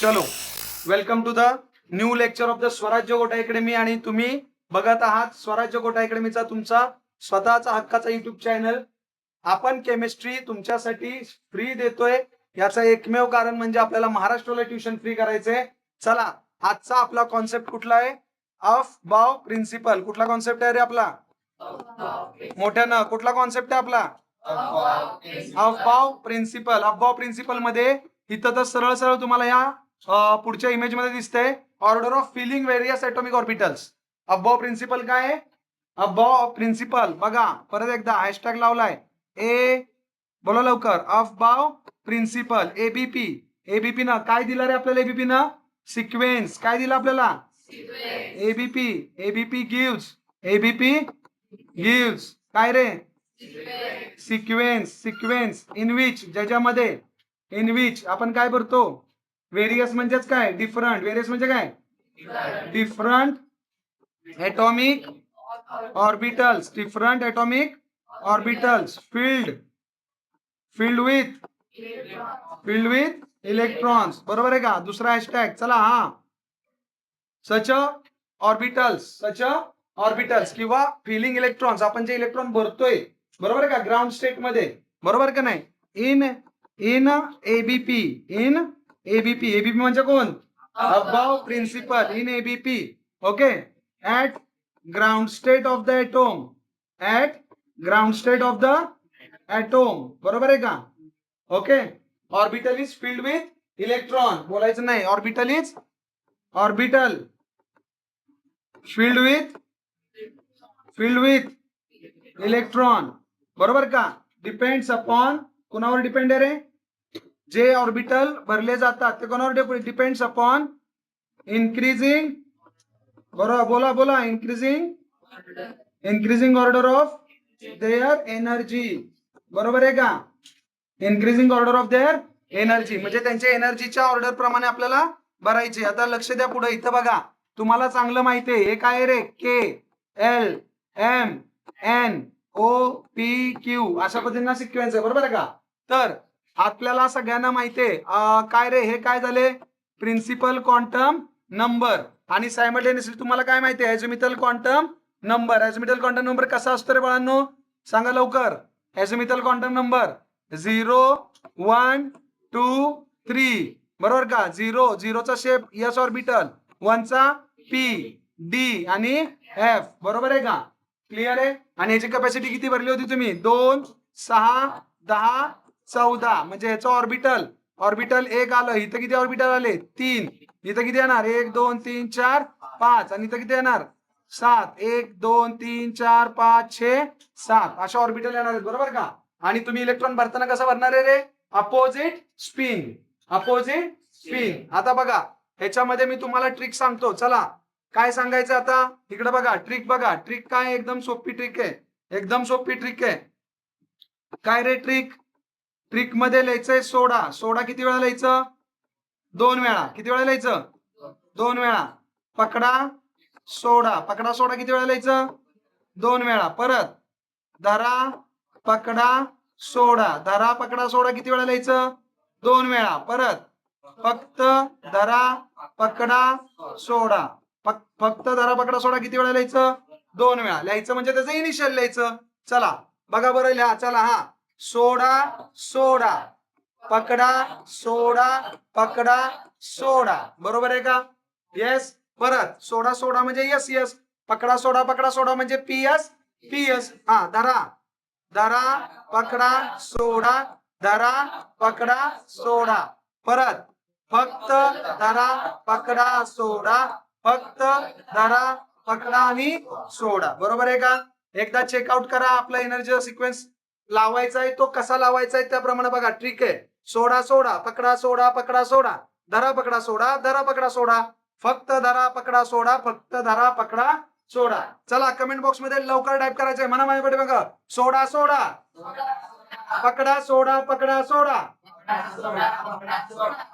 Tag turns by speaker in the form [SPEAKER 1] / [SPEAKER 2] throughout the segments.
[SPEAKER 1] चलो welcome to the new lecture of the Swarajya गोटा academy आणि तुम्ही बघत आहात स्वराज्य गोटा अकॅडमीचा तुमचा स्वतःचा हक्काचा युट्यूब चॅनल आपण केमिस्ट्री तुमच्यासाठी फ्री देतोय. याचं एकमेव कारण म्हणजे आपल्याला महाराष्ट्राला ट्युशन फ्री करायचंय. चला आजचा आपला कॉन्सेप्ट कुठला आहे? ऑफ बाव प्रिन्सिपल कुठला कॉन्सेप्ट आहे रे आपला? मोठ्यानं कुठला कॉन्सेप्ट आहे आपला? अफबाव प्रिन्सिपल अफबाव प्रिन्सिपलमध्ये इथं तर सरळ सरळ तुम्हाला या पुढच्या इमेजमध्ये दिसतंय. Order of filling various atomic orbitals Aufbau principle काय आहे? अफबाव प्रिन्सिपल बघा परत एकदा हॅशटॅग लावलाय. ए बोला लवकर. अफबाव प्रिन्सिपल एबीपी एबीपी न काय दिलं रे आपल्याला एबीपी न? सिक्वेन्स काय दिलं आपल्याला? ABP ABP gives ABP gives काय रे? सिक्वेन्स सिक्वेन्स इन विच ज्याच्यामध्ये? इन विच आपण काय भरतो? व्हेरियस म्हणजेच काय? डिफरंट व्हेरियस म्हणजे काय? Different atomic orbitals different atomic orbitals filled filled with filled with electrons बरोबर आहे का? दुसरा हॅशटॅग चला हा. सच ऑर्बिटल्स सच ऑर्बिटल्स किंवा फिलिंग इलेक्ट्रॉन्स आपण जे इलेक्ट्रॉन भरतोय बरोबर आहे का? ग्राउंड स्टेटमध्ये. बरोबर का नाही? In in ABP in ABP ABP म्हणजे कोण? Aufbau principle in ABP okay at ground state of the atom at ground state of the atom बरोबर आहे का? Okay orbital is filled with electron बोलायचं नाही. Orbital is orbital filled with filled with electron बरोबर का? Depends upon कुणावर depend आहे रे? जे ऑर्बिटल भरले जातात ते कोणावर डिपेंड्स अपॉन इन्क्रीजिंग बरोबर बोला बोला increasing increasing order of their energy बरोबर आहे का? Increasing order of their energy म्हणजे त्यांच्या एनर्जीच्या ऑर्डर प्रमाणे आपल्याला भरायचे. आता लक्ष द्या पुढे. इथं बघा. तुम्हाला चांगलं माहिती आहे. हे काय आहे रे? K L M N O P Q अशा पद्धतीनं सिक्वेन्स आहे बरोबर आहे का? तर आपल्याला सगळ्यांना माहिती आहे काय रे हे काय झाले? प्रिन्सिपल क्वांटम नंबर आणि सायमल्टेनियसली तुम्हाला काय माहिती आहे? Azimuthal quantum number azimuthal quantum number कसा असतो रे बाळांनो? सांगा लवकर. Azimuthal quantum number zero one two three बरोबर का? झिरो झिरोचा शेप यस ऑर्बिटल वनचा पी डी आणि एफ बरोबर आहे का? क्लिअर आहे? आणि याची कपॅसिटी किती भरली होती तुम्ही? दोन सहा दहा चौदा. म्हणजे याचं ऑर्बिटल ऑर्बिटल एक आलं. इथं किती ऑर्बिटल आले? तीन. इथं किती येणार? एक दोन तीन चार पाच. आणि इथं किती येणार? सात. एक दोन तीन चार पाच छे सात. अशा ऑर्बिटल येणार आहेत. बरोबर का? आणि तुम्ही इलेक्ट्रॉन भरताना कसं भरणार आहे रे? अपोजिट स्पिन अपोजिट स्पिन आता बघा. ह्याच्यामध्ये मी तुम्हाला ट्रिक सांगतो. चला. काय सांगायचं आता? इकडे बघा ट्रिक बघा. ट्रिक काय? एकदम सोपी ट्रिक आहे. एकदम सोपी ट्रिक आहे. काय रे ट्रिक ट्रिकमध्ये लिहायचंय सोडा. सोडा किती वेळा लिहायचं? दोन वेळा. किती वेळा लिहायचं? दोन वेळा. पकडा सोडा. पकडा सोडा किती वेळा लिहायचं? दोन वेळा. परत धरा पकडा सोडा. धरा पकडा सोडा किती वेळा लिहायचं? दोन वेळा. परत फक्त धरा पकडा सोडा. फक्त धरा पकडा सोडा किती वेळा लिहायचं? दोन वेळा. लिहायचं म्हणजे त्याचं इनिशियल लिहायचं. चला बघा बरं लिहा. चला हा. सोडा सोडा. पकडा सोडा पकडा सोडा. बरोबर आहे का? येस परत. सोडा सोडा म्हणजे यस यस पकडा सोडा पकडा सोडा म्हणजे पी एस पी एस हा धरा. धरा पकडा सोडा. धरा पकडा सोडा. परत. फक्त धरा पकडा सोडा. फक्त धरा पकडा आणि सोडा. बरोबर आहे का? एकदा चेकआउट करा आपला एनर्जी सिक्वेन्स लावायचा आहे तो कसा लावायचा आहे त्याप्रमाणे बघा. ट्रिक आहे. सोडा सोडा पकडा सोडा पकडा सोडा. धरा पकडा सोडा धरा पकडा सोडा. फक्त धरा पकडा सोडा फक्त धरा पकडा सोडा. चला कमेंट बॉक्समध्ये लवकर टाईप करायचंय म्हणा माझ्याकडे बघा. सोडा सोडा. पकडा सोडा पकडा सोडा.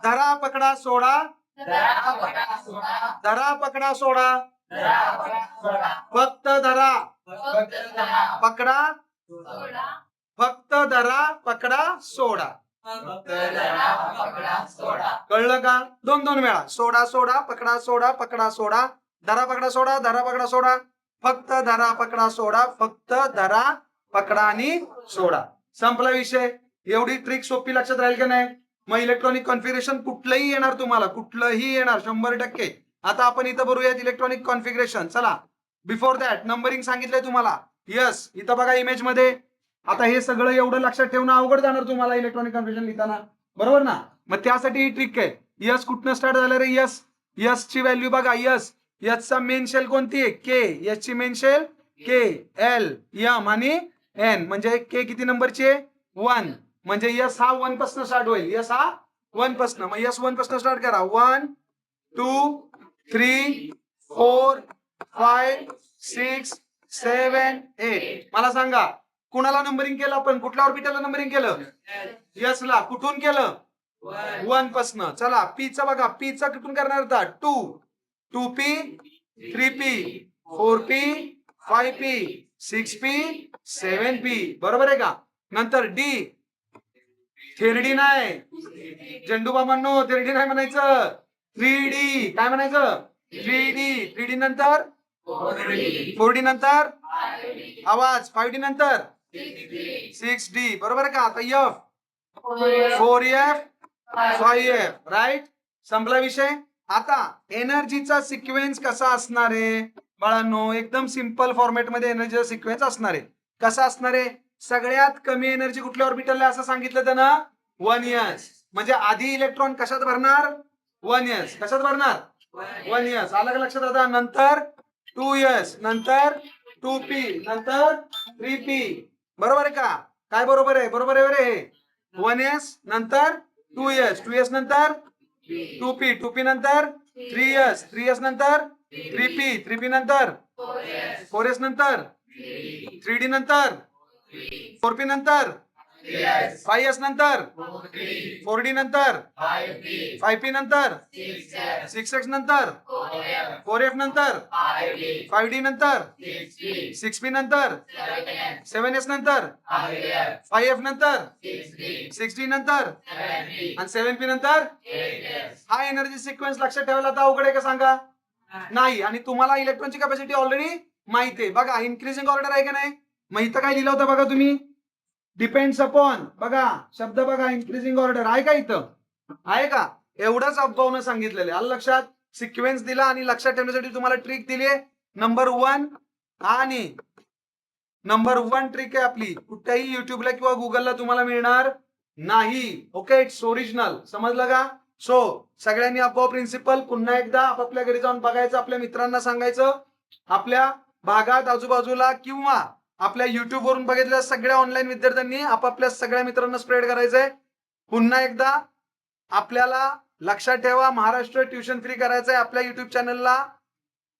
[SPEAKER 1] धरा पकडा सोडा. धरा पकडा सोडा. फक्त धरा. पकडा. फक्त धरा पकडा सोडा. कळलं का? दोन दोन वेळा. सोडा सोडा पकडा सोडा पकडा सोडा. धरा पकडा सोडा धरा पकडा सोडा. फक्त धरा पकडा सोडा फक्त धरा पकडा आणि सोडा. संपला विषय. एवढी ट्रिक सोपी लक्षात राहील का नाही? मग इलेक्ट्रॉनिक कॉन्फिगरेशन कुठलंही येणार तुम्हाला कुठलंही येणार शंभर टक्के. आता आपण इथं बघूयात इलेक्ट्रॉनिक कॉन्फिगरेशन चला बिफोर दॅट नंबरिंग सांगितलंय तुम्हाला. यस इथं बघा इमेजमध्ये. आता हे सगळं एवढं लक्षात ठेवणं अवघड जाणार तुम्हाला इलेक्ट्रॉनिक कॉन्फिगरेशन लिहिताना. बरोबर ना? मग त्यासाठी ही ट्रिक आहे. यस कुठनं स्टार्ट झालं रे? यस यस ची व्हॅल्यू बघा. यस चा मेन शेल कोणती आहे? के यस ची main shell K L M आणि एन म्हणजे के किती नंबरची आहे? वन म्हणजे यस हा वन पासन स्टार्ट होईल. यस हा वन पासन. मग यस वन पासन स्टार्ट करा. One two three four five six seven eight मला सांगा कुणाला नंबरिंग केलं आपण? कुठल्या ऑर्बिटलला नंबरिंग केलं? यस ला. कुठून केलं? वन पासन. चला पी चा बघा. पी चा कुठून करणार होता two two p three p four p five p six p seven p बरोबर आहे का? नंतर डी थेरडी नाही. झेंडू बाबांनो थेरडी नाही म्हणायचं. थ्री डी काय म्हणायचं? थ्री डी थ्री डी नंतर? फोर डी नंतर? आवाज. फाईव्ह डी नंतर? सिक्स डी बरोबर का? आता f four f five f right संपला विषय? आता एनर्जीचा सिक्वेन्स कसा असणार आहे? बाळांनो एकदम सिंपल फॉर्मॅटमध्ये एनर्जीचा सिक्वेन्स असणार आहे. कसा असणार आहे? सगळ्यात कमी एनर्जी कुठल्या ऑर्बिटल असं सांगितलं त्यानं. वन इयर्स म्हणजे आधी इलेक्ट्रॉन कशात भरणार? वन इयर्स कशात भरणार? वन इयर्स आलं का लक्षात आता? नंतर टू इयर्स नंतर टू पी नंतर थ्री पी बरोबर आहे का? काय बरोबर आहे? बरोबर आहे रे. वन इयर्स नंतर टू इयर्स टू इयर्स नंतर टू पी टू पी नंतर थ्री इयर्स थ्री इयर्स नंतर थ्री पी थ्री पी नंतर फोर इयर्स नंतर थ्री डी नंतर फोर पी नंतर? फाय एस नंतर? फोर डी नंतर? फाय पी नंतर? सिक्स एक्स नंतर? फोर एफ नंतर? फाईव्ह डी नंतर? सिक्स पी नंतर? सेवन एस नंतर? फाय एफ नंतर? सिक्स डी नंतर? आणि सेवन पी नंतर? हा एनर्जी सिक्वेन्स लक्षात ठेवायला आता अवघड आहे का सांगा? नाही. आणि तुम्हाला इलेक्ट्रॉनची कॅपॅसिटी ऑलरेडी माहिती आहे. बघा इन्क्रीजिंग ऑर्डर आहे का नाही? मग इथं काय लिहिलं होतं बघा तुम्ही? डिपेंड्स अपॉन बघा शब्द बघा इन्क्रीजिंग ऑर्डर आहे का इथं? आहे का? एवढंच अफगावनं सांगितलेलं आहे. आलं लक्षात? सिक्वेन्स दिला आणि लक्षात ठेवण्यासाठी तुम्हाला ट्रिक दिली नंबर वन आणि नंबर वन ट्रिक आहे आपली. कुठल्याही युट्यूबला किंवा गुगलला तुम्हाला मिळणार नाही. ओके इट्स ओरिजिनल समजलं का? सो सगळ्यांनी आपोआप प्रिन्सिपल पुन्हा एकदा आपापल्या घरी जाऊन बघायचं आपल्या मित्रांना सांगायचं आपल्या भागात आजूबाजूला किंवा आपल्या युट्यूबवरून बघितलेल्या सगळ्या ऑनलाईन विद्यार्थ्यांनी आपापल्या सगळ्या मित्रांना स्प्रेड करायचंय. पुन्हा एकदा आपल्याला लक्षात ठेवा महाराष्ट्र ट्युशन फ्री करायचंय आपल्या युट्यूब चॅनलला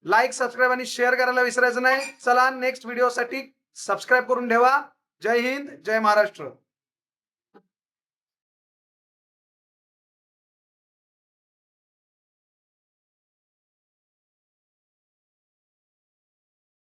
[SPEAKER 1] लाईक सबस्क्राईब आणि शेअर करायला विसरायचं नाही. चला नेक्स्ट व्हिडिओसाठी सबस्क्राईब करून ठेवा. जय हिंद जय महाराष्ट्र.